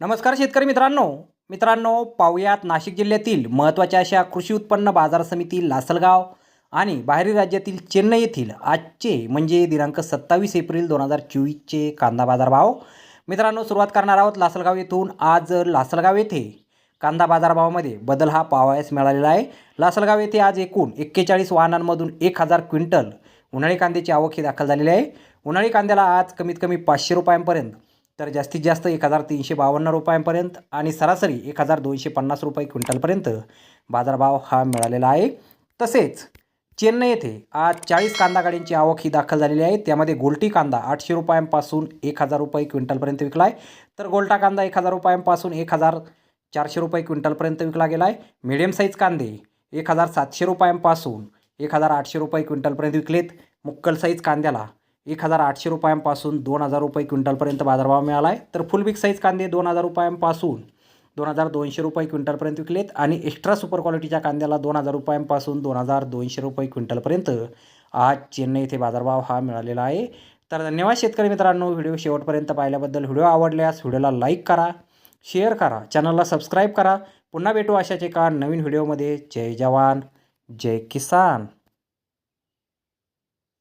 नमस्कार शेतकरी मित्रांनो. मित्रांनो पाहुयात नाशिक जिल्ह्यातील महत्त्वाच्या अशा कृषी उत्पन्न बाजार समिती लासलगाव आणि बाहेरील राज्यातील चेन्नई येथील आजचे म्हणजे दिनांक सत्तावीस एप्रिल दोन हजार चोवीसचे कांदा बाजार भाव मित्रांनो सुरुवात करणार आहोत लासलगाव येथून. आज लासलगाव येथे कांदा बाजारभावामध्ये बदल हा पाहावयास मिळालेला आहे. लासलगाव येथे आज एकूण एक्केचाळीस वाहनांमधून एक हजार क्विंटल उन्हाळी कांद्याची आवक ही दाखल झालेली आहे. उन्हाळी कांद्याला आज कमीत कमी पाचशे रुपयांपर्यंत तर जास्तीत जास्त एक हजार तीनशे बावन्न रुपयांपर्यंत आणि सरासरी एक हजार दोनशे पन्नास रुपये क्विंटलपर्यंत बाजारभाव हा मिळालेला आहे. तसेच चेन्नई येथे आज चाळीस कांदा गाड्यांची आवक ही दाखल झालेली आहे. त्यामध्ये गोलटी कांदा आठशे रुपयांपासून एक हजार रुपये क्विंटलपर्यंत विकला आहे. तर गोलटा कांदा एक हजार रुपयांपासून एक हजार चारशे रुपये क्विंटलपर्यंत विकला गेला आहे. मिडियम साईज कांदे एक हजार सातशे रुपयांपासून एक हजार आठशे रुपये क्विंटलपर्यंत विकलेत. मुक्कल साईज कांद्याला एक हजार आठशे रुपयांपासून दोन हजार रुपये क्विंटलपर्यंत बाजारभाव मिळाला आहे तर फुल बिग साईज कांदे दोन हजार रुपयांपासून दोन हजार दोनशे रुपये क्विंटलपर्यंत विकलेत आणि एक्स्ट्रा सुपर क्वालिटीच्या कांद्याला दोन हजार रुपयांपासून दोन हजार दोनशे रुपये क्विंटलपर्यंत आज चेन्नई येथे बाजारभाव हा मिळालेला आहे. तर धन्यवाद शेतकरी मित्रांनो व्हिडिओ शेवटपर्यंत पाहिल्याबद्दल व्हिडिओ आवडल्यास व्हिडिओला लाईक करा शेअर करा चॅनलला सबस्क्राईब करा. पुन्हा भेटू अशाच एका नवीन व्हिडिओमध्ये. जय जवान जय किसान.